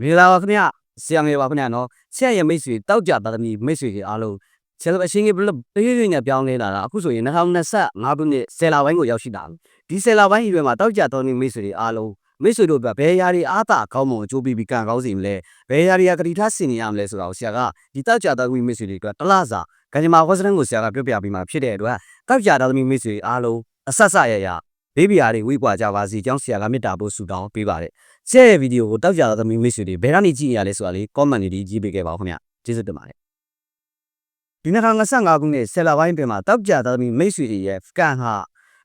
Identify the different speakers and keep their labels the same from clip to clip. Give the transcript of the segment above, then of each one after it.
Speaker 1: မင်္ဂလာပါခင်ဗျဆရာငယ်ပါခင်ဗျနော်ဆရာရဲ့မိတ်ဆွေတောက်ကြသားသမီးမိတ်ဆွေတွေအားလုံးဆရာတို့အရှင်ကြီးဘလို့တရွေ့ရွေ့နဲ့ပြောင်းလဲလာတာအခုဆိုရင်2025ခုနှစ်ဆယ်လပိုင်းကိုရောက်ရှိလာပြီဒီဆယ်လပိုင်းရွယ်မှာတောက်ကြသားသမီးမိတ်ဆွေတွေအားလုံးမိတ်ဆွေတို့ကဘယ်ຢာတွေအားသာကောင်းမွန်အကျိုးပေးပြီးကံကောင်းစီမလဲဘယ်ຢာတွေကဂတိထားဆင်နေရမလဲဆိုတာကိုဆရာကဒီတောက်ကြသားသမီးမိတ်ဆွေတွေကတလားစာကံကြမ္မာဝဇ္ဇနကိုဆရာကပြောပြပြီးမှဖြစ်တဲ့အတွက်တောက်ကြသားသမီးမိတ်ဆွေအားလုံးအဆက်ဆက်ရရဘေးဘီယာတွေဝိကွာကြပါစီကြောင်းဆရာကမေတ္တာပို့ဆုတောင်းပေးပါတယ် ဆဲရဲ့ဗီဒီယိုကိုတောက်ကြသမီးမိတ်ဆွေတွေဘယ်ကနေကြည့်နေရလဲဆိုတာလေး comment လေးကြီးပေးခဲ့ပါဦးခင်ဗျကျေးဇူးတင်ပါတယ်ဒီ2025ခုနှစ်ဆယ်လပိုင်းပြင်မှာတောက်ကြသမီးမိတ်ဆွေတွေရဲ့ကန်ဟာ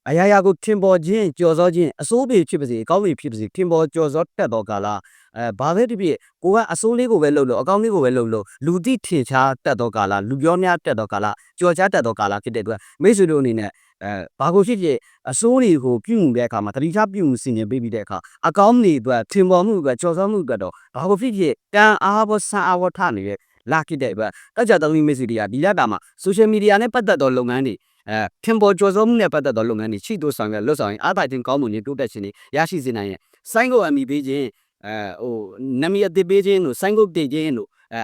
Speaker 1: အရာရာကိုထင်ပေါ်ခြင်းကြော်စောခြင်းအစိုးပေဖြစ်ပါစေအကောင်းပေဖြစ်ပါစေထင်ပေါ်ကြော်စောတတ်သောကာလအဲဘာပဲဖြစ်ဖြစ်ကိုကအစိုးလေးကိုပဲလှုပ်လို့အကောင်းလေးကိုပဲလှုပ်လို့လူတိထင်ရှားတတ်သောကာလလူပြောများတတ်သောကာလကြော်ကြားတတ်သောကာလဖြစ်တဲ့အတွက်မိတ်ဆွေတို့အနေနဲ့အဲဘာကိုဖြစ်ဖြစ်အစိုးတွေကိုပြုမှုတဲ့အခါမှာတတိချပြုမှုစင်ကြင်ပေးပြီးတဲ့အခါအကောင်းတွေအတွက်ထင်ပေါ်မှုအတွက်ကြော်စောမှုအတွက်တော့ဘာကိုဖြစ်ဖြစ်ကံအားဘောဆန်းအားဘောထနေတဲ့လာဖြစ်တဲ့အတွက်တက်ကြသုံးမိတ်ဆွေတွေကဒီလက်တာမှာ social media နဲ့ပတ်သက်သောလုပ်ငန်းတွေ အဲထင်ပေါ်ကြော်စောမှုနဲ့ပတ်သက်သောလုပ်ငန်းတွေရှိတို့ဆောင်ရွက်လွတ်ဆောင်ရင်အားသာခြင်းကောင်းမှုတွေတိုးတက်ခြင်းတွေရရှိစေနိုင်ရဲ့စိုင်းကိုအမိပေးခြင်းအဲဟိုနမီအသေးပေးခြင်းတို့စိုင်းကိုတည်ခြင်းတို့အဲ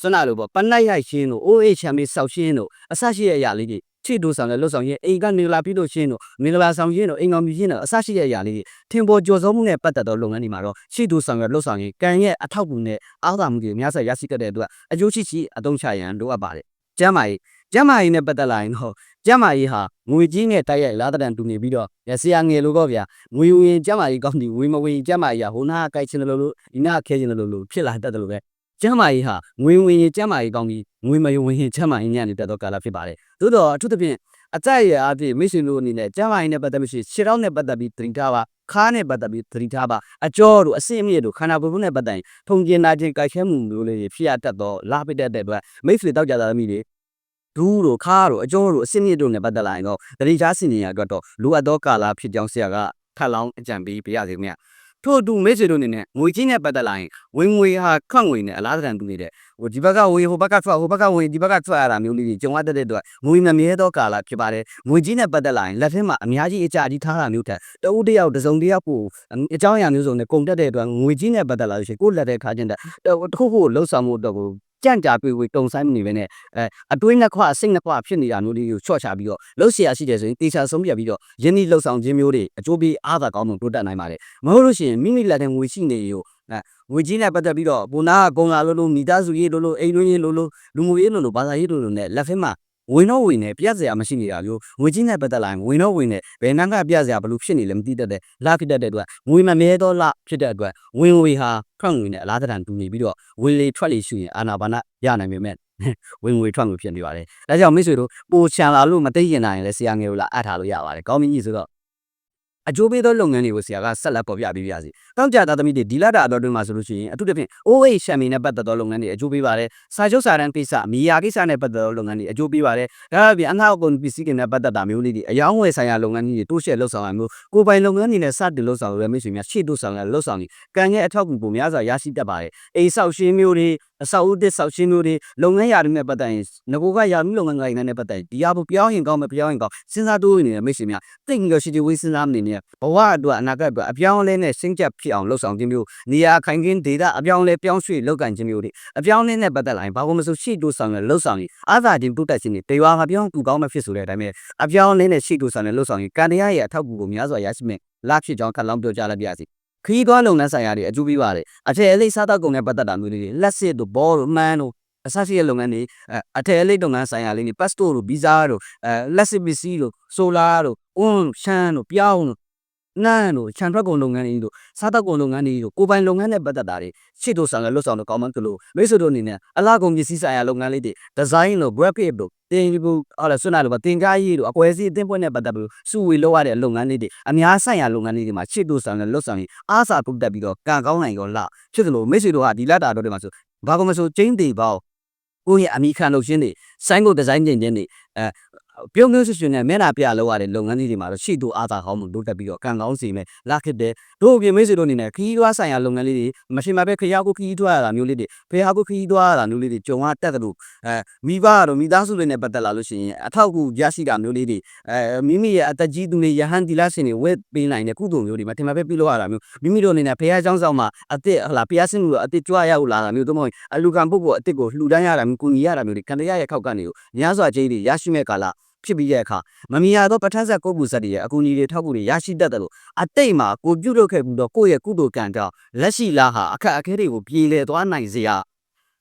Speaker 1: စွမ်းနာလို့ပေါ့ပနတ်ရိုက်ခြင်းတို့ OH ချမ်းမေးဆောက်ခြင်းတို့အဆရှိတဲ့အရာလေးတွေချစ်တို့ဆောင်တဲ့လွတ်ဆောင်ရင်အိမ်ကနေလာပြီးလို့ရှင်းတို့မင်္ဂလာဆောင်ရင်တို့အိမ်တော်မြူရှင်းတို့အဆရှိတဲ့အရာလေးတွေထင်ပေါ်ကြော်စောမှုနဲ့ပတ်သက်သောလုပ်ငန်းတွေမှာတော့ချစ်တို့ဆောင်ရလွတ်ဆောင်ရင်ကံရဲ့အထောက်အကူနဲ့အားသာမှုတွေအများဆက်ရရှိခဲ့တဲ့အတွက်အကျိုးရှိရှိအသုံးချရန်လိုအပ်ပါတယ်ကျမ်းမာရေးကျမ်းမာရေးနဲ့ပတ်သက်လာရင်တော့ ကျမ်းမာရေးဟာငွေကြီးနဲ့တိုက်ရိုက်လာတဲ့တန်တူနေပြီးတော့ဆရာငယ်လို့တော့ဗျာငွေဝင်ကျမ်းမာရေးကောင်းဒီငွေမဝင်ကျမ်းမာရေးဟာဟိုနာကိုက်ချင်တယ်လို့လို့ဒီနာခဲချင်တယ်လို့လို့ဖြစ်လာတတ်တယ်လို့ပဲကျမ်းမာရေးဟာငွေဝင်ရင်ကျမ်းမာရေးကောင်းပြီးငွေမဝင်ရင်ကျမ်းမာရေးညံ့နေတတ်သောကာလဖြစ်ပါတယ်သို့တော့အထူးသဖြင့်အကြိုက်ရအဖြစ်မိတ်ဆွေတို့အနေနဲ့ကျမ်းမာရေးနဲ့ပတ်သက်ပြီးခြေထောက်နဲ့ပတ်သက်ပြီးသတိထားပါခါးနဲ့ပတ်သက်ပြီးသတိထားပါအကျော်တို့အစင်းမြစ်တို့ခန္ဓာကိုယ်နဲ့ပတ်သက်ရင်ထုံကျင်နာခြင်းကြိုက်ခဲမှုမျိုးလေးတွေဖြစ်ရတတ်သောလာပစ်တတ်တဲ့အတွက်မိတ်ဆွေတောက်ကြတာသမီးတွေ ဒူးတို့ခါးတို့အကျော်တို့အစင်းမြစ်တို့နဲ့ပတ်သက်လာရင်တော့သတိထားစီနေရအတွက်တော့လိုအပ်သောကာလဖြစ်ကြောင်းဆရာကထပ်လောင်းအကြံပေးပြရစီခင်ဗျထို့အတူမိတ်ဆွေတို့အနေနဲ့ငွေကြီးနဲ့ပတ်သက်လာရင်ဝင်ငွေဟာခန့်ငွေနဲ့အလားတန်တူနေတဲ့ဟိုဒီဘက်ကဝေဟိုဘက်ကထွက်ဟိုဘက်ကဝင်ဒီဘက်ကထွက်ရတာမျိုးလေးတွေကြုံရတတ်တဲ့အတွက်ငွေမမြဲသောကာလဖြစ်ပါတယ်ငွေကြီးနဲ့ပတ်သက်လာရင်လက်ထက်မှာအများကြီးအကြအကြီးထားတာမျိုးထက်တဦးတယောက်တစ်စုံတစ်ယောက်ကိုအကြောင်းအရာမျိုးစုံနဲ့ကုန်တက်တဲ့အတွက်ငွေကြီးနဲ့ပတ်သက်လာလို့ရှိရင်ကိုယ့်လက်ထဲထားခြင်းတဲ့တခုခုလှုပ်ဆောင်မှုအတွက်ကို ကြံ့ကြာတွေ့ဝေတုံဆိုင်မနေပဲနဲ့အဲအတွင်းနှစ်ခွအစိတ်နှစ်ခွဖြစ်နေတာမျိုးလေးကိုချော့ချပြီးတော့လှုပ်ရှားရှိတယ်ဆိုရင်တေချာဆုံးပြပြီးတော့ယင်းဒီလှုပ်ဆောင်ခြင်းမျိုးတွေအကျိုးပေးအားသာကောင်းမှုတိုးတက်နိုင်ပါတယ်မဟုတ်လို့ရှိရင်မိမိလက်ထဲငွေရှိနေရောအဲငွေကြီးနဲ့ပတ်သက်ပြီးတော့ဘုနာကကုံလာလို့လို့မိသားစုရေးလို့လို့အိမ်လုံးရေးလို့လို့လူမှုရေးလို့လို့ဘာသာရေးလို့လို့နဲ့လက်ဖက်မှာ ဝင်တော့ဝင်နေပြက်စရာမရှိနေတာမျိုးငွေကြီးနဲ့ပတ်သက်လာရင်ဝင်တော့ဝင်နေဘယ်နှမ်းကပြက်စရာဘလို့ဖြစ်နေလဲမသိတတ်တဲ့လဖြစ်တတ်တဲ့အတွက်ငွေမမဲတော့လဖြစ်တဲ့အတွက်ဝင်ဝေဟာခန့်ငွေနဲ့အလားတန်တူနေပြီးတော့ဝင်လေထွက်လေရှိရင်အာနာပါနရနိုင်ပေမဲ့ဝင်ငွေထွက်ငွေဖြစ်နေပါတယ်ဒါကြောင့်မိတ်ဆွေတို့ပိုချန်လာလို့မသိရင်နိုင်ရင်လည်းဆရာငယ်တို့လာအပ်ထားလို့ရပါတယ်ကောင်းပြီကြီးဆိုတော့ အကျိုးပေးသောလုပ်ငန်းတွေကိုဆရာကဆက်လက်ပေါ်ပြပေးပါစီ။တောက်ကြသားသမီးတွေဒီလာတာအတော်တွင်မှာဆိုလို့ရှိရင်အထူးသဖြင့် OA ရှမ်မီနဲ့ပတ်သက်သောလုပ်ငန်းတွေအကျိုးပေးပါတယ်။စာချုပ်စာတမ်းကိစ္စမီယာကိစ္စနဲ့ပတ်သက်သောလုပ်ငန်းတွေအကျိုးပေးပါတယ်။ဒါအပြင်အငှားကုန်ပစ္စည်းတွေနဲ့ပတ်သက်တာမျိုးလေးတွေအယောင်းဝယ်ဆိုင်ရာလုပ်ငန်းတွေတိုးရှက်လှုပ်ဆောင်ရမျိုးကိုယ်ပိုင်လုပ်ငန်းတွေနဲ့စတင်လှုပ်ဆောင်ရမိတ်ဆွေများရှေ့တိုးဆောင်ရလှုပ်ဆောင်ပြီးကံရဲ့အထောက်အကူပုံများစွာရရှိတတ်ပါတယ်။အိမ်ဆောက်ရှင်းမျိုးတွေ အဆောက်အဦတစ်ဆောက်ရှင်းမျိုးတွေလုပ်ငန်းရာတွေနဲ့ပတ်သက်ရင်ငကိုကရာမျိုးလုပ်ငန်းကိုင်နဲ့ပတ်သက်ဒီအဖို့ပြောင်းရင်ကောင်းမပြောင်းရင်ကောင်းစဉ်းစားတိုးနေတဲ့မိတ်ဆွေများတိတ်ငယ်ရှိတီဝေးစဉ်းစားမနေနဲ့ဘဝအတွက်အနာဂတ်အတွက်အပြောင်းအလဲနဲ့စဉ်းကြပ်ဖြစ်အောင်လှုပ်ဆောင်ခြင်းမျိုးနေရာခိုင်ခင်းဒေတာအပြောင်းအလဲပြောင်းရွှေ့လုပ်ကန်ခြင်းမျိုးတွေအပြောင်းအလဲနဲ့ပတ်သက်လာရင်ဘာလို့မဆိုရှေ့တိုးဆောင်ရလှုပ်ဆောင်ရင်အာသာခြင်းတိုးတက်ခြင်းတွေတေဝါမပြောင်းတူကောင်းမဖြစ်ဆိုတဲ့အတိုင်းပဲအပြောင်းအလဲနဲ့ရှေ့တိုးဆောင်ရလှုပ်ဆောင်ရင်ကံတရားရဲ့အထောက်အကူကိုများစွာရရှိမယ်လာဖြစ်ကြောင်းခက်လောင်းပြောကြလိုက်ပါစီ ခီးသွားလုပ်ငန်းဆိုင်ရာတွေအကျိုးပေးပါတယ်အထည်အလိစားတောက်ကုန်နဲ့ပတ်သက်တာမျိုးတွေလက်စစ်တို့ဘောတို့မှန်းတို့အဆရှိတဲ့လုပ်ငန်းတွေအထည်အလိလုပ်ငန်းဆိုင်ရာလေးတွေပတ်စတိုတို့ဗီဇာတို့အဲလက်စစ်ပစ္စည်းတို့ဆိုလာတို့အွန်းရှမ်းတို့ပြောင်းတို့ နန်းတို့ခြံထွက်ကုန်လုပ်ငန်းတွေတို့စားတောက်ကုန်လုပ်ငန်းတွေတို့ကိုပိုင်လုပ်ငန်းနဲ့ပတ်သက်တာတွေရှေ့တို့ဆောင်ရလွတ်ဆောင်တော့ကောင်းမှကလို့မိတ်ဆွေတို့အနေနဲ့အလားကုန်ပစ္စည်းဆိုင်ရာလုပ်ငန်းလေးတွေဒီဇိုင်းတို့ graphic တို့တင်ပြီးဟုတ်လားဆွနာလို့ပါတင်ကားရေးတို့အကွဲစီးအသင်းပွဲနဲ့ပတ်သက်ပြီးစုဝေလောက်ရတဲ့လုပ်ငန်းလေးတွေအများဆိုင်ရာလုပ်ငန်းလေးတွေမှာရှေ့တို့ဆောင်ရလွတ်ဆောင်ရင်အားစာပုတ်တက်ပြီးတော့ကံကောင်းနိုင်ရောလာဖြစ်သလိုမိတ်ဆွေတို့ဟာဒီလက်တာတော့တွေမှာဆိုဘာကုန်မဆိုကျင်းသေးပေါ့ကိုယ့်ရဲ့အမိခံလုပ်ခြင်းတွေစိုင်းကိုဒီဇိုင်းကျင်ခြင်းတွေအဲ ပြုံးပြုံးရွှင်ရွှင်နဲ့မျက်နှာပြလောက်ရတဲ့လုပ်ငန်းကြီးတွေမှာတော့ရှိသူအားသာကောင်းမှုတိုးတက်ပြီးတော့ကံကောင်းစီမယ်လာခစ်တဲ့တို့အပြင်မိတ်ဆွေတို့အနေနဲ့ခီးသွားဆိုင်ရာလုပ်ငန်းလေးတွေမရှိမှပဲခရီးကိုခီးသွားရတာမျိုးလေးတွေဖေဟာကိုခီးသွားရတာမျိုးလေးတွေကြုံရတတ်တယ်လို့အဲမိဘကတော့မိသားစုတွေနဲ့ပတ်သက်လာလို့ရှိရင်အထောက်အကူရရှိတာမျိုးလေးတွေအဲမိမိရဲ့အသက်ကြီးသူတွေယဟန်ဒီလာရှင်တွေဝက်ပေးနိုင်တဲ့ကုသိုလ်မျိုးတွေမထင်မှပဲပြုလုပ်ရတာမျိုးမိမိတို့အနေနဲ့ဖေဟာเจ้าဆောင်မှာအသက်ဟလာဖျားစင်းလို့အသက်ကြွရရောက်လာတာမျိုးတို့မဟုတ်အလူကံပုဂ္ဂိုလ်အသက်ကိုလှူဒန်းရတာမျိုးကုညီရတာမျိုးတွေကံတရားရဲ့ခောက်ကနေကိုများစွာကြီးတွေရရှိမဲ့ကာလ ဖြစ်ပြီးတဲ့အခါမမီရသောပဋ္ဌာန်းဆက်ကိုယ်ပူဇက်တွေရဲ့အကူအညီတွေထောက်ကူတွေရရှိတတ်တယ်လို့အတိတ်မှာကိုပြုလုပ်ခဲ့ပြီးတော့ကိုယ့်ရဲ့ကုသိုလ်ကံကြောင့်လက်ရှိလာဟာအခက်အခဲတွေကိုပြေလည်သွားနိုင်စေရ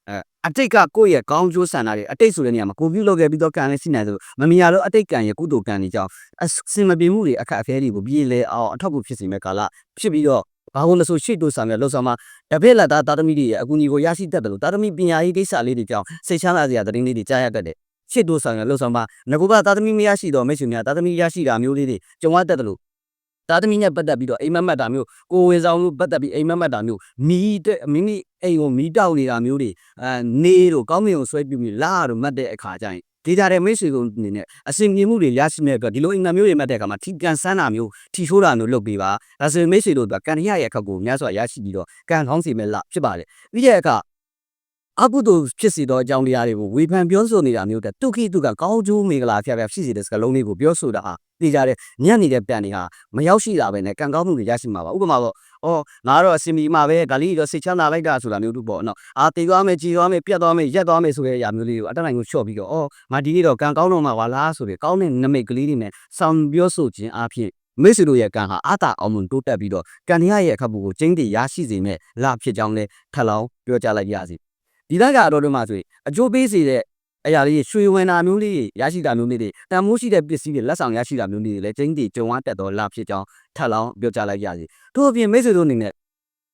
Speaker 1: အဲအတိတ်ကကိုယ့်ရဲ့ကောင်းကျိုးဆန္ဒတွေအတိတ်ဆိုတဲ့နေရာမှာကိုပြုလုပ်ခဲ့ပြီးတော့ကံလည်းရှိနိုင်တယ်လို့မမီရသောအတိတ်ကံရဲ့ကုသိုလ်ကံတွေကြောင့်အစင်မပြေမှုတွေအခက်အခဲတွေကိုပြေလည်အောင်အထောက်အကူဖြစ်စေမဲ့ကာလဖြစ်ပြီးတော့ဘာလို့လဲဆိုရှေ့တိုးဆောင်ရလှုပ်ဆောင်မှာတပည့်လက်သားတာသမီတွေရဲ့အကူအညီကိုရရှိတတ်တယ်လို့တာသမီပညာရေးကိစ္စလေးတွေကြောင့်စိတ်ချမ်းသာစရာသတင်းလေးတွေကြားရတတ်တယ် ရှေ့တိုးဆောင်ရလှုပ်ဆောင်မှာငကူကတာသမီမရရှိတော့မိတ်ဆွေများတာသမီရရှိတာမျိုးလေးတွေကြုံရတတ်တယ်လို့တာသမီနဲ့ပတ်သက်ပြီးတော့အိမ်မက်မက်တာမျိုးကိုယ်ဝင်ဆောင်လို့ပတ်သက်ပြီးအိမ်မက်မက်တာမျိုးမီးတဲ့မိမိအိမ်ကိုမီးတောက်နေတာမျိုးတွေအဲနေတို့ကောင်းမင်ကိုဆွဲပြပြီးလာတို့မှတ်တဲ့အခါကျရင်ဒီကြတဲ့မိတ်ဆွေတို့အနေနဲ့အစင်ပြေမှုတွေရရှိမဲ့အတွက်ဒီလိုအင်္ဂါမျိုးတွေမှတ်တဲ့အခါမှာထီကန်ဆန်းတာမျိုးထီထိုးတာမျိုးလုပ်ပေးပါဒါဆိုရင်မိတ်ဆွေတို့ကကန်ရရဲ့အခက်ကိုများစွာရရှိပြီးတော့ကန်ကောင်းစီမဲ့လဖြစ်ပါတယ်ပြီးတဲ့အခါ အကုသိုလ်ဖြစ်စီသောအကြောင်းတရားတွေကိုဝေဖန်ပြောဆိုနေတာမျိုးတဲ့တုခိတုကကောင်းကျိုးမေဂလာဖျားဖျားဖြစ်စီတဲ့စကားလုံးလေးကိုပြောဆိုတာဟာသိကြတဲ့ညံ့နေတဲ့ပြန်တွေဟာမရောက်ရှိတာပဲနဲ့ကံကောင်းမှုတွေရရှိမှာပါဥပမာတော့အော်ငါတော့အစင်မီမှာပဲဒါလေးတော့စိတ်ချမ်းသာလိုက်တာဆိုတာမျိုးတို့ပေါ့နော်အာတည်သွားမယ်ကြည်သွားမယ်ပြတ်သွားမယ်ရက်သွားမယ်ဆိုတဲ့အရာမျိုးလေးကိုအတက်နိုင်ကိုချော့ပြီးတော့အော်ငါဒီနေ့တော့ကံကောင်းတော့မှာပါလားဆိုပြီးကောင်းတဲ့နမိတ်ကလေးတွေနဲ့ဆောင်ပြောဆိုခြင်းအပြင်မိတ်ဆွေတို့ရဲ့ကံဟာအာတာအောင်မွန်တိုးတက်ပြီးတော့ကံရရဲ့အခက်ပူကိုကျင်းတည်ရရှိစေမဲ့လဖြစ်ကြောင်းလဲထပ်လောင်းပြောကြားလိုက်ရစီ ဒီသားကတော့တို့မှဆိုရင်အကျိုးပေးစေတဲ့အရာလေးရွှေဝင်တာမျိုးလေးရရှိတာမျိုးလေးတွေတန်မိုးရှိတဲ့ပစ္စည်းတွေလက်ဆောင်ရရှိတာမျိုးလေးတွေလည်းကျင်းတည်ကြုံဝတက်တော်လဖြစ်ကြောင်းထပ်လောင်းပြောကြားလိုက်ရစီတို့အပြင်မိတ်ဆွေတို့အနေနဲ့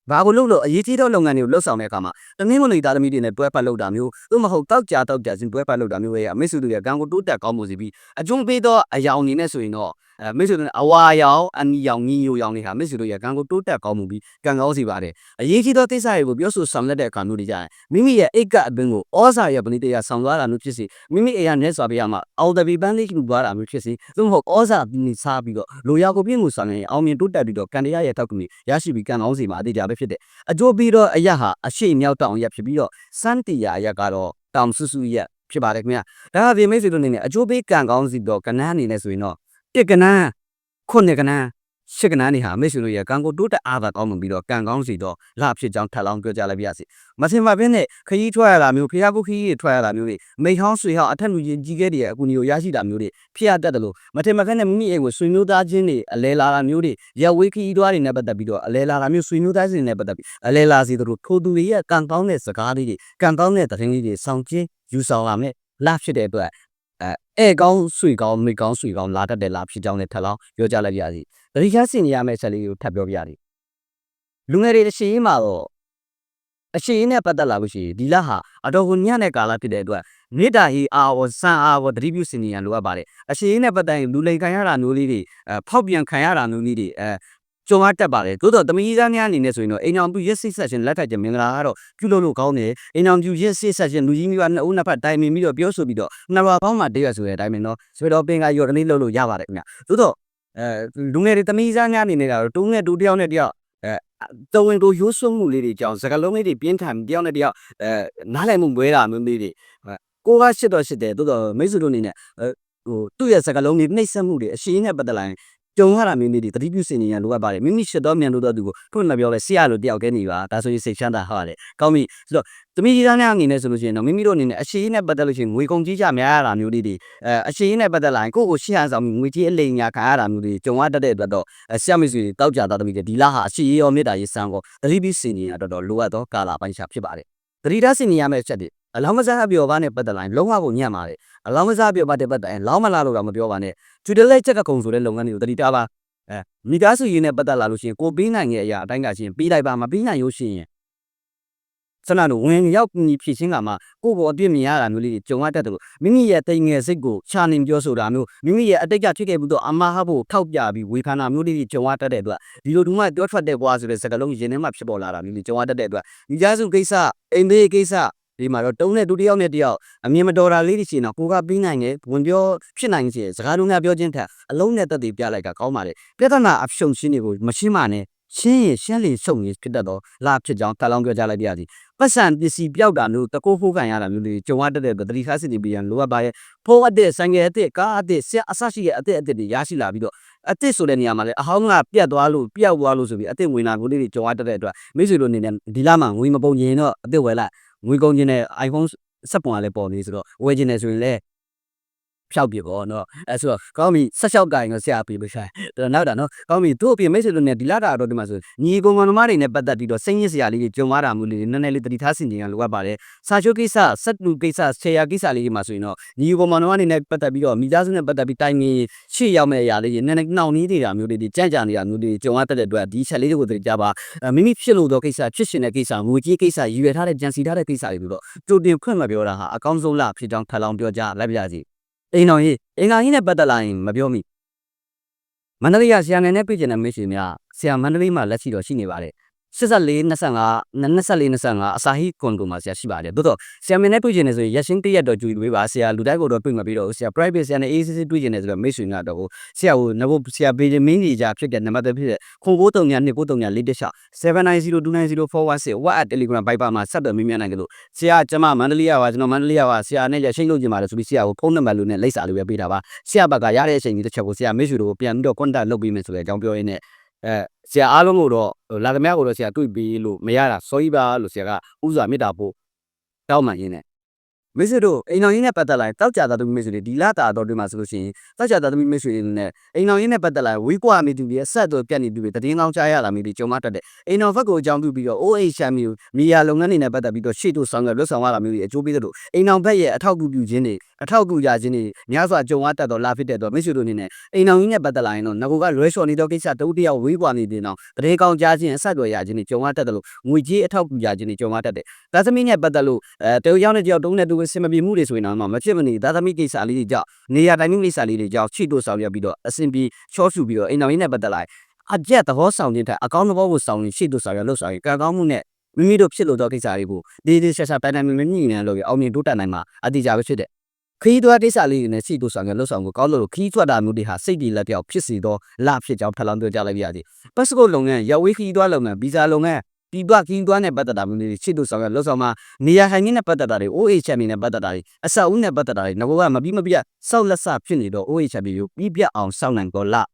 Speaker 1: ဘာကိုလုပ်လို့အရေးကြီးသောလုပ်ငန်းတွေကိုလှုပ်ဆောင်တဲ့အခါမှာတနင်္ဂနွေသားသမီးတွေနဲ့တွဲပတ်လုပ်တာမျိုးသို့မဟုတ်တောက်ကြတောက်ကြစဉ်တွဲပတ်လုပ်တာမျိုးရဲ့အမိတ်ဆွေတို့ရဲ့ကံကိုတိုးတက်ကောင်းမှုစီပြီးအကျုံးပေးသောအယောင်အနေနဲ့ဆိုရင်တော့ အဲမိတ်ဆွေတို့အဝါရောင်အနီရောင်ညီညိုရောင်တွေဟာမိတ်ဆွေတို့ရဲ့ကံကိုတိုးတက်ကောင်းမှုပြီးကံကောင်းစီပါတယ်အရေးကြီးသောသိစ္စာတွေကိုပြောဆိုဆောင်လက်တဲ့အခါမျိုးတွေကြရင်မိမိရဲ့အိတ်ကအပင်ကိုဩဇာရဲ့ပဏိတရဆောင်သွားတာမျိုးဖြစ်စီမိမိအိမ်ရနဲ့စွာပြရမှာအော်တပီပန်းလေးလူသွားတာမျိုးဖြစ်စီသို့မဟုတ်ဩဇာပြင်းစားပြီးတော့လိုရာကိုပြင်းမှုဆောင်ရင်အောင်မြင်တိုးတက်ပြီးတော့ကံတရားရဲ့တောက်ကနေရရှိပြီးကံကောင်းစီမှာအသေးကြပဲဖြစ်တယ်အကျိုးပြီးတော့အရက်ဟာအရှိမြောက်တောင်ရက်ဖြစ်ပြီးတော့စန်းတီယာရက်ကတော့တောင်ဆူဆူရက်ဖြစ်ပါတယ်ခင်ဗျာဒါအပြင်မိတ်ဆွေတို့အနေနဲ့အကျိုးပေးကံကောင်းစီတော့ကနန်းအနေနဲ့ဆိုရင်တော့တစ် ကနန်းခုနှစ်ကနန်းရှစ်ကနန်းနေဟာမိတ်ဆွေတို့ရဲ့ကံကိုတိုးတက်အားသာကောင်းမှုပြီးတော့ကံကောင်းစီတော့လဖြစ်ကြောင်းထပ်လောင်းပြောကြလိုက်ပါရစေမစင်ပါဘင်းနဲ့ခရီးထွက်ရတာမျိုးဖျားကုခရီးတွေထွက်ရတာမျိုးတွေမိဟောင်းဆွေဟောင်းအထက်လူကြီးကြီးခဲ့တဲ့အကူအညီကိုရရှိတာမျိုးတွေဖြစ်ရတတ်တယ်လို့မထင်မခက်နဲ့မိမိအိမ်ကိုဆွေမျိုးသားချင်းတွေအလဲလာတာမျိုးတွေရက်ဝေးခရီးသွားတွေနဲ့ပတ်သက်ပြီးတော့အလဲလာတာမျိုးဆွေမျိုးသားချင်းတွေနဲ့ပတ်သက်ပြီးအလဲလာစီတို့ထိုသူတွေရဲ့ကံကောင်းတဲ့စကားလေးတွေကံကောင်းတဲ့သတင်းလေးတွေဆောင်ကျင်းယူဆောင်လာမယ်လဖြစ်တဲ့အတွက် အဲအဲကောင်းဆွေကောင်းမိကောင်းဆွေကောင်းလာတတ်တယ်လားဖြစ်ကြောင်းလည်းထပ်လောင်းပြောကြလိုက်ပါရစေတတိယစင်နေရမယ့်ဆက်လေးကိုထပ်ပြောပြရစီလူငယ်တွေတစ်ရှိရင်မှာတော့အရှိရင်နဲ့ပတ်သက်လာလို့ရှိရင်ဒီလဟာအတော်ကိုညံ့တဲ့ကာလဖြစ်တဲ့အတွက်မေတ္တာဟီအာဝစံအာဝတတိပြုစင်နေရလိုအပ်ပါတယ်အရှိရင်နဲ့ပတ်သက်ရင်လူလိန်ခံရတာမျိုးလေးတွေအဲဖောက်ပြန်ခံရတာမျိုးလေးတွေအဲ ကြုံရတတ်ပါတယ်သို့တော့တမီးသားများအနေနဲ့ဆိုရင်တော့အိမ်အောင်ပြုရစ်စစ်ဆက်ရှင်လက်ထက်ကျမင်္ဂလာကတော့ပြုလုပ်လို့ကောင်းတယ်အိမ်အောင်ပြုရစ်စစ်ဆက်ရှင်လူကြီးမျိုးကနှစ်ဦးနှစ်ဖက်တိုင်ပင်ပြီးတော့ပြောဆိုပြီးတော့နှစ်ရွာပေါင်းမှတရွာဆိုတဲ့အတိုင်းပဲနော်ဆွေတော်ပင်ကရော်တနည်းလုပ်လို့ရပါတယ်ခင်ဗျသို့တော့အဲလူငယ်တွေတမီးသားများအနေနဲ့ကတော့တုံးနဲ့တူတယောက်နဲ့တယောက်အဲတဝင်းတို့ရိုးစွမှုလေးတွေကြောင့်စကလုံးလေးတွေပြင်းထန်တယောက်နဲ့တယောက်အဲနားလည်မှုပွဲတာမျိုးလေးတွေကိုကရှစ်တော့ရှစ်တယ်သို့တော့မိတ်ဆွေတို့အနေနဲ့ဟိုသူ့ရဲ့စကလုံးလေးနှိမ့်ဆက်မှုတွေအရှိန်နဲ့ပတ်သက်လာရင် ကြုံရတာမျိုးလေးတွေတတိပြုစင်နေရလိုအပ်ပါတယ်မိမိရှစ်တော့မြန်လို့တော့သူကိုဖွင့်မပြောလဲဆရာလိုတယောက်ကနေပါဒါဆိုရင်စိတ်ချမ်းသာဟုတ်တယ်ကောင်းပြီဆိုတော့သမီးကြီးသားများအနေနဲ့ဆိုလို့ရှိရင်တော့မိမိတို့အနေနဲ့အရှိန်နဲ့ပတ်သက်လို့ရှိရင်ငွေကုန်ကြီးကြများရတာမျိုးလေးတွေအဲအရှိန်နဲ့ပတ်သက်လာရင်ကိုယ့်ကိုရှေ့ဟန်ဆောင်ငွေကြီးအလိမ်ညာခံရတာမျိုးတွေကြုံရတတ်တဲ့အတွက်တော့ဆရာမဆွေတောက်ကြတာသမီးတွေဒီလားဟာအရှိန်ရောမေတ္တာရေးစံကိုတတိပြုစင်နေရတော့လိုအပ်သောကာလာပိုင်းခြားဖြစ်ပါတယ်တတိထားစင်နေရမယ့်ချက်တွေ အလောင်းမစားအပြောပါနဲ့ပတ်သက်လာရင်လုံးဝကိုညံ့ပါတယ်အလောင်းမစားအပြောပါတဲ့ပတ်သက်ရင်လောင်းမလာလို့တော့မပြောပါနဲ့ကျူတလဲချက်ကကုံဆိုတဲ့လုပ်ငန်းတွေကိုတတိထားပါအဲမိသားစုရင်းနဲ့ပတ်သက်လာလို့ရှိရင်ကိုပေးနိုင်ရဲ့အရာအတိုင်းကချင်းပေးလိုက်ပါမပေးနိုင်လို့ရှိရင်ဆန္ဒတို့ဝင်ရောက်ပြီးဖြစ်ချင်းကမှကိုယ့်ဘောအပြစ်မြင်ရတာမျိုးလေးတွေကြုံရတတ်တယ်လို့မိမိရဲ့တိမ်ငယ်စိတ်ကိုချာနေပြောဆိုတာမျိုးမိမိရဲ့အတိတ်ကဖြစ်ခဲ့မှုတော့အမှားဟဖို့ထောက်ပြပြီးဝေဖန်တာမျိုးလေးတွေကြုံရတတ်တဲ့အတွက်ဒီလိုဒီမှပြောထွက်တဲ့ဘွားဆိုတဲ့စကားလုံးရင်ထဲမှာဖြစ်ပေါ်လာတာမျိုးလေးကြုံရတတ်တဲ့အတွက်ညီကြစုကိစ္စအိမ်သေးကိစ္စ ဒီမှာတော့တုံးတဲ့ဒုတိယနဲ့တယောက်အမြင်မတော်တာလေးတွေရှိရင်တော့ကိုကပြီးနိုင်တယ်ဝင်ပြောဖြစ်နိုင်စေစကားလုံးများပြောခြင်းထက်အလုံးနဲ့တက်တည်ပြလိုက်ကကောင်းပါလေပြဿနာအဖြုံရှင်းတွေကိုမရှင်းပါနဲ့ရှင်းရင်ရှင်းလေစုံရင်ဖြစ်တတ်တော့လာဖြစ်ကြောင်းထပ်လောင်းပြောကြလိုက်ပါရစီပတ်စံပစ္စည်းပြောက်တာမျိုးတကိုးဖိုးခံရတာမျိုးတွေကြုံရတတ်တဲ့အတွက်တတိခါစစ်နေပြန်လိုအပ်ပါရဲ့ဖိုးအတဲ့ဆိုင်ငယ်အတဲ့ကားအတဲ့ဆက်အဆရှိရဲ့အတဲ့အတဲ့တွေရရှိလာပြီးတော့အတစ်ဆိုတဲ့နေရာမှာလည်းအဟောင်းကပြတ်သွားလို့ပြတ်သွားလို့ဆိုပြီးအတစ်ဝင်လာကိုလေးတွေကြုံရတတ်တဲ့အတွက်မိတ်ဆွေတို့အနေနဲ့ဒီလမှာငွေမပုံရင်တော့အတစ်ဝယ်လိုက် ငွေကုန်ခြင်းနဲ့ iPhone ဆက်ပွန်ကလည်းပေါ်နေဆိုတော့ဝယ်ခြင်းနဲ့ဆိုရင်လည်း ဖြောက်ပြပေါ့နော်အဲဆိုတော့ကောင်းပြီဆက်လျှောက်ကိုင်တော့ဆရာပြေလို့ဆိုင်တော်နောက်တာနော်ကောင်းပြီတို့အပြင်မိတ်ဆွေတို့နဲ့ဒီလာတာတော့ဒီမှာဆိုညီကုံကောင်သမားတွေနဲ့ပတ်သက်ပြီးတော့စိတ်ညစ်စရာလေးတွေကြုံရတာမျိုးလေးနည်းနည်းလေးတတိထားဆင်ခြင်ရလိုအပ်ပါတယ်စာချုပ်ကိစ္စစက်တူကိစ္စဆရာကိစ္စလေးတွေမှာဆိုရင်တော့ညီကုံကောင်သမားတွေနဲ့ပတ်သက်ပြီးတော့မိသားစုနဲ့ပတ်သက်ပြီးတိုင်ငင်ရှေ့ရောက်မဲ့အရာလေးတွေနည်းနည်းနှောင့်နှီးနေတာမျိုးလေးတွေကြံ့ကြာနေတာမျိုးလေးတွေကြုံရတတ်တဲ့အတွက်ဒီချက်လေးတွေကိုတတိကြပါအဲမိမိဖြစ်လို့တော့ကိစ္စဖြစ်ရှင်တဲ့ကိစ္စငွေကြီးကိစ္စရည်ရွယ်ထားတဲ့ကြံစီထားတဲ့ကိစ္စတွေလို့တော့ကြိုတင်ခွင့်မပြောတာဟာအကောင်းဆုံးလားဖြစ်ကြောင်းထပ်လောင်းပြောကြလိုက်ပါရစီ အိမ်တော်ကြီးအင်္ဂါကြီးနဲ့ပတ်သက်လာရင်မပြောမိမန္တလေးကဆရာငယ်နဲ့ပြည့်ကျင်တဲ့မိတ်ဆွေများဆရာမန္တလေးမှာလက်ရှိတော့ရှိနေပါတယ် 84 25 24 25အစာဟီကွန်ကိုမှာဆရာရှိပါတယ်တိုးတော့ဆရာမင်းနဲ့တွေ့ကျင်နေဆိုရင်ရက်ရှင်းတရက်တော့ကြွေတွေးပါဆရာလူတိုင်းကိုတော့တွေ့မှာပြီးတော့ဆရာ private ဆရာနဲ့ ACC တွေ့ကျင်နေဆိုတော့မိတ်ဆွေများတော့ဆရာကိုနဘဆရာပေးမင်းကြီးကြဖြစ်တဲ့နံပါတ်ဖြစ်တဲ့ခုဘိုးတုံညာနှစ်ဘိုးတုံညာလေးတက်ချ79029041 WhatsApp Telegram Viber မှာဆက်သွယ်မိမြန်နိုင်ကြလို့ဆရာကျမမန္တလေးရပါကျွန်တော်မန္တလေးရပါဆရာနဲ့ရရှိလို့ကျင်ပါတယ်ဆိုပြီးဆရာကိုဖုန်းနံပါတ်လို့နဲ့လိပ်စာလေးပဲပေးတာပါဆရာဘက်ကရတဲ့အချိန်ကြီးတစ်ချက်ကိုဆရာမိတ်ဆွေတို့ကိုပြန်ပြီးတော့ contact လုပ်ပေးမယ်ဆိုတဲ့အကြောင်းပြောရင်းနဲ့ အဲဆရာအားလုံးကိုတော့လာသမျှကိုတော့ဆရာတွေ့ပြီးလို့မရတာ sorry ပါလို့ဆရာကဥစွာမေတ္တာပို့တောင်းမှရင်းနဲ့ မိတ်ဆွေတို့အိမ်တော်ရင်းနဲ့ပတ်သက်လာရင်တောက်ကြတာသမီးမိတ်ဆွေတွေဒီလာတာတော့တွေ့မှာဆိုလို့ရှိရင်တောက်ကြတာသမီးမိတ်ဆွေတွေနဲ့အိမ်တော်ရင်းနဲ့ပတ်သက်လာရင်ဝီကွာမီတူပြီးဆက်တော့ပြတ်နေတူပြီးတည်င်းကောင်းကြားရတာမျိုးတွေကြုံမတတ်တဲ့အိမ်တော်ဘက်ကိုအကြောင်းပြုပြီးတော့ OH ရှမ်းမျိုးမီယာလုပ်ငန်းတွေနဲ့ပတ်သက်ပြီးတော့ရှေ့တို့ဆောင်ရွက်လွတ်ဆောင်ရတာမျိုးတွေအကျိုးပေးတဲ့လို့အိမ်တော်ဘက်ရဲ့အထောက်အကူပြုခြင်းတွေအထောက်အကူရခြင်းတွေများစွာကြုံရတတ်တော့လာဖြစ်တဲ့တော့မိတ်ဆွေတို့အနေနဲ့အိမ်တော်ရင်းနဲ့ပတ်သက်လာရင်တော့ငကိုကလွဲလျှော်နေတော့ကိစ္စတဦးတယောက်ဝေးကွာနေတဲ့တော့တရေကောင်းကြားခြင်းအဆက်အသွယ်ရခြင်းတွေကြုံရတတ်တယ်လို့ငွေကြေးအထောက်အကူရခြင်းတွေကြုံရတတ်တယ်ဒါသမီးနဲ့ပတ်သက်လို့အဲတယောက်ယောက်နဲ့တယောက်တုံးနဲ့တူစင်မပြေမှုတွေဆိုရင်တော့မဖြစ်မနေဒါသမီးကိစ္စလေးတွေကြောင့်နေရာတိုင်းကိစ္စလေးတွေကြောင့်ချိတို့ဆောင်ရပြီးတော့အဆင်ပြေချောဆူပြီးတော့အိမ်တော်ရင်းနဲ့ပတ်သက်လာအကြက်သဘောဆောင်ခြင်းတဲ့အကောင့်သဘောကိုဆောင်ရင်ရှေ့တို့ဆောင်ရလို့ဆောင်ရင်ကံကောင်းမှုနဲ့မိမိတို့ဖြစ်လို့တော့ကိစ္စတွေကိုဒီဒီဆက်ဆက်ပန်တန်မြင်မြင်နဲ့လို့ရအောင်မြင်တိုးတက်နိုင်မှာအတိအကျပဲဖြစ်တဲ့ခီးသွွားကိစ္စလေးတွေနဲ့ရှေ့တို့ဆောင်ရလို့ဆောင်ကိုကောင်းလို့ခီးသွွားတာမျိုးတွေဟာစိတ်တည်လက်ပြောက်ဖြစ်စီတော့လဖြစ်ကြောင်းထပ်လောင်းပြောကြလိုက်ပြရစီပတ်စကုတ်လုပ်ငန်းရဝေးခီးသွွားလုပ်ငန်းဗီဇာလုပ်ငန်း ဒီဘကင်းတွားနဲ့ပတ်သက်တာမျိုးတွေရှေ့တို့ဆောင်ရလို့ဆောင်မှာနေရာထိုင်နဲ့ပတ်သက်တာတွေ OHM နဲ့ပတ်သက်တာတွေအဆောက်အဦနဲ့ပတ်သက်တာတွေငကောကမပြီးမပြတ်စောက်လက်ဆဖြစ်နေတော့ OHM ကိုပြီးပြတ်အောင်စောင့်နိုင်ကောလား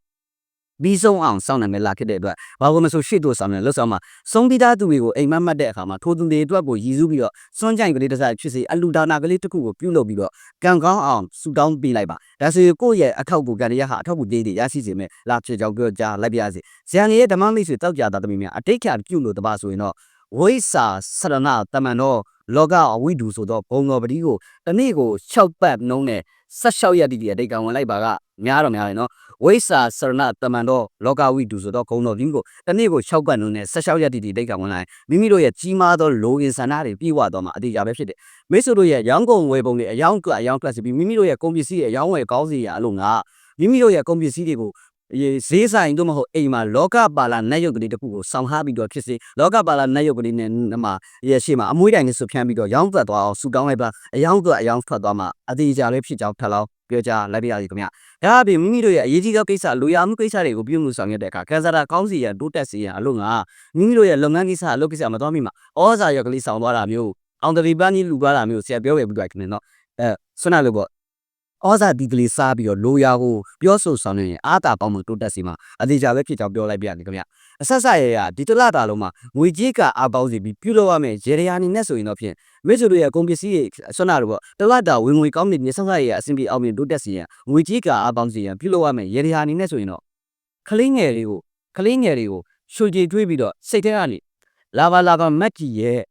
Speaker 1: ပြီးဆုံးအောင်စောင့်နိုင်မယ်လားဖြစ်တဲ့အတွက်ဘာလို့မဆိုရှေ့တို့ဆောင်ရလို့ဆောင်မှာစုံတိသားသူတွေကိုအိမ်မက်မှတ်တဲ့အခါမှာထိုသူတွေအတွက်ကိုရည်စူးပြီးတော့စွန့်ကြိုင်ကလေးတစ်စားဖြစ်စေအလူဒါနာကလေးတစ်ခုကိုပြုလုပ်ပြီးတော့ကံကောင်းအောင်ဆူတောင်းပေးလိုက်ပါဒါဆိုရင်ကိုယ့်ရဲ့အထောက်ကိုကံရရဟာအထောက်ကိုတေးတွေရရှိစေမယ်လားဖြစ်ကြောင်းပြောကြားလိုက်ပြရစီဇန်ငယ်ရဲ့ဓမ္မမိတ်ဆွေတောက်ကြတာတမီးများအတိတ်ခါပြုလို့တပါဆိုရင်တော့ဝိစာစရဏတမန်တော် လောကအဝိဒူဆိုတော့ဘုံတော်ပတိကိုတနေ့ကို6ပတ်နှုံးနဲ့16ရက်တိတိအတိတ်ကဝင်လိုက်ပါကများတော့များတယ်နော်ဝိစာစရဏတမန်တော်လောကဝိဒူဆိုတော့ဂုံတော်ဒီကိုတနေ့ကို6ပတ်နှုံးနဲ့16ရက်တိတိအတိတ်ကဝင်လိုက်မိမိတို့ရဲ့ကြီးမားသောလိုအင်ဆန္ဒတွေပြည့်ဝတော့မှအတိအကျပဲဖြစ်တယ်မိတ်ဆွေတို့ရဲ့ရောင်းကုန်ဝယ်ပုံတွေအယောင်းကအယောင်းကလပ်စီပြီးမိမိတို့ရဲ့ကုန်ပစ္စည်းရဲ့အယောင်းဝယ်ကောင်းစီရအလို့ငါမိမိတို့ရဲ့ကုန်ပစ္စည်းတွေကိုရေ ဈေးဆိုင်တို့မဟုတ်အိမ်မှာလောကပါလာနတ်ရုပ်ကလေးတစ်ခုကိုစောင်းဟားပြီးတော့ဖြစ်စေလောကပါလာနတ်ရုပ်ကလေးနဲ့မှာရဲ့ရှေ့မှာအမွှေးတိုင်နဲ့ဆွဖြန်းပြီးတော့ရောင်းသက်သွားအောင်ဆူတောင်းလိုက်ပါအယောင်းတော့အယောင်းထွက်သွားမှအသေးအချာလေးဖြစ်ကြောင်းထပ်လောင်းပြောကြလိုက်ပြရစီခင်ဗျဒါအပြင်မိမိတို့ရဲ့အရေးကြီးသောကိစ္စလူရမှုကိစ္စတွေကိုပြုမှုဆောင်ရွက်တဲ့အခါကန်ဆာတာကောင်းစီရန်တိုးတက်စီရန်အလို့ငါမိမိတို့ရဲ့လုပ်ငန်းကိစ္စအလုပ်ကိစ္စမတော်မိမှာဩဇာရောက်ကလေးဆောင်သွားတာမျိုးအောင်တရီပန်းကြီးလူသွားတာမျိုးဆရာပြောခဲ့ပြီးတော့ခင်ဗျနော်အဲဆွမ်းနာလို့ပေါ့ ဩဇာဒီကလေးစားပြီးတော့လိုရာကိုပြောဆိုဆောင်နေရင်အာတာပေါင်းမှုတိုးတက်စီမှာအသေးချာပဲဖြစ်ကြောင်းပြောလိုက်ပြရတယ်ခင်ဗျအဆက်ဆက်ရရဒီတလတာလုံးမှာငွေကြေးကအပေါင်းစီပြီးပြုလုပ်ရမယ်ရေရယာနေနဲ့ဆိုရင်တော့ဖြင့်မိတ်ဆွေတို့ရဲ့ကုန်ပစ္စည်းတွေဆွမ်းနာတော့ပေါ့တလတာဝင်ငွေကောင်းနေမြေဆက်ဆက်ရရအဆင်ပြေအောင်မြင်တိုးတက်စီရင်ငွေကြေးကအပေါင်းစီရင်ပြုလုပ်ရမယ်ရေရယာနေနဲ့ဆိုရင်တော့ကလေးငယ်တွေကိုကလေးငယ်တွေကိုရှုကြည်တွေးပြီးတော့စိတ်ထဲကနေလာပါလာပါမက်ကြီးရဲ့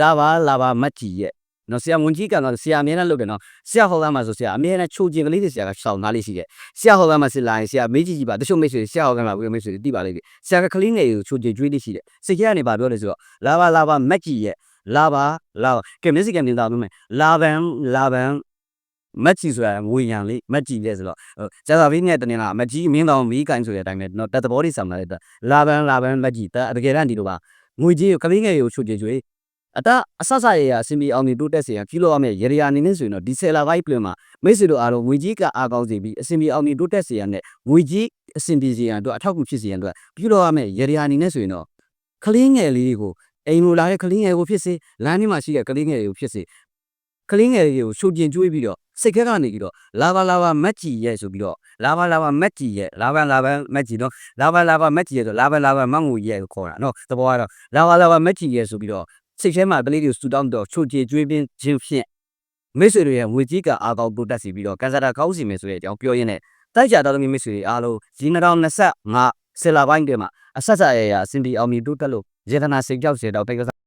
Speaker 1: လာပါလာပါမက်ကြီးရဲ့ နော်ဆရာဝန်ကြီးကတော့ဆရာအမြဲတမ်းလုပ်တယ်နော်ဆရာဟောကမှာဆိုဆရာအမြဲတမ်းချိုးကျင်ကလေးတွေဆရာကရှောင်းသားလေးရှိတယ်ဆရာဟောကမှာစစ်လာရင်ဆရာမေးကြည့်ကြည့်ပါတချို့မိတ်ဆွေဆရာဟောကမှာပြီးမိတ်ဆွေတိပါလိမ့်မယ်ဆရာကကလေးငယ်ကိုချိုးကျင်ကျွေးလေးရှိတယ်စိတ်ထဲကနေပါပြောတယ်ဆိုတော့လာပါလာပါမက်ကြီးရဲ့လာပါလာကင်မစီကင်နေတာပြောမယ်လာဗန်လာဗန်မက်ကြီးဆိုတာငွေရံလေးမက်ကြီးလဲဆိုတော့ကျသာဘေးနဲ့တနေလားမက်ကြီးမင်းတော်မီးကိုင်းဆိုတဲ့အတိုင်းပဲနော်တက်သဘောတွေဆောင်လာတဲ့လာဗန်လာဗန်မက်ကြီးတကယ်တမ်းဒီလိုပါငွေကြီးကိုကလေးငယ်ကိုချိုးကျင်ကျွေး အတအဆဆရရအစင်ပြီးအောင်နေတိုးတက်စေရန်ပြုလုပ်ရမယ့်ရေရာအနေနဲ့ဆိုရင်တော့ဒီဆယ်လာပိုင်းပြင်မှာမိတ်ဆွေတို့အားလုံးငွေကြီးကအားကောင်းစေပြီးအစင်ပြီးအောင်နေတိုးတက်စေရန်နဲ့ငွေကြီးအစင်ပြေစေရန်အတွက်အထောက်အကူဖြစ်စေရန်အတွက်ပြုလုပ်ရမယ့်ရေရာအနေနဲ့ဆိုရင်တော့ကလေးငယ်လေးတွေကိုအိမ်လိုလာတဲ့ကလေးငယ်ကိုဖြစ်စေလမ်းထဲမှာရှိတဲ့ကလေးငယ်တွေကိုဖြစ်စေကလေးငယ်တွေကိုရှုပ်ကျင်ကျွေးပြီးတော့စိတ်ခဲကနေပြီးတော့လာပါလာပါမက်ကြီးရဲ့ဆိုပြီးတော့လာပါလာပါမက်ကြီးရဲ့လာပါလာပါမက်ကြီးတော့လာပါလာပါမက်ကြီးရဲ့ဆိုလာပါလာပါမငူရဲ့ကိုခေါ်တာနော်သဘောကတော့လာပါလာပါမက်ကြီးရဲ့ဆိုပြီးတော့ စိတ်ထဲမှာကလေးတွေကိုစူတောင်းတော့ချိုကြေကျွေးပင်းခြင်းဖြင့်မိတ်ဆွေတွေရဲ့ငွေကြီးကအားကောင်းပို့တက်စီပြီးတော့ကန်ဆာတာကောင်းစီမယ်ဆိုတဲ့အကြောင်းပြောရင်းနဲ့တိုက်ကြတော်သမီးမိတ်ဆွေတွေအားလုံးဒီ2025ဆယ်လာပိုင်းတည်းမှာအဆက်ဆက်ရရအစင်ဒီအောင်မီတိုးတက်လို့ရေသနာစိတ်ကြောက်စေတော့တိတ်ကစား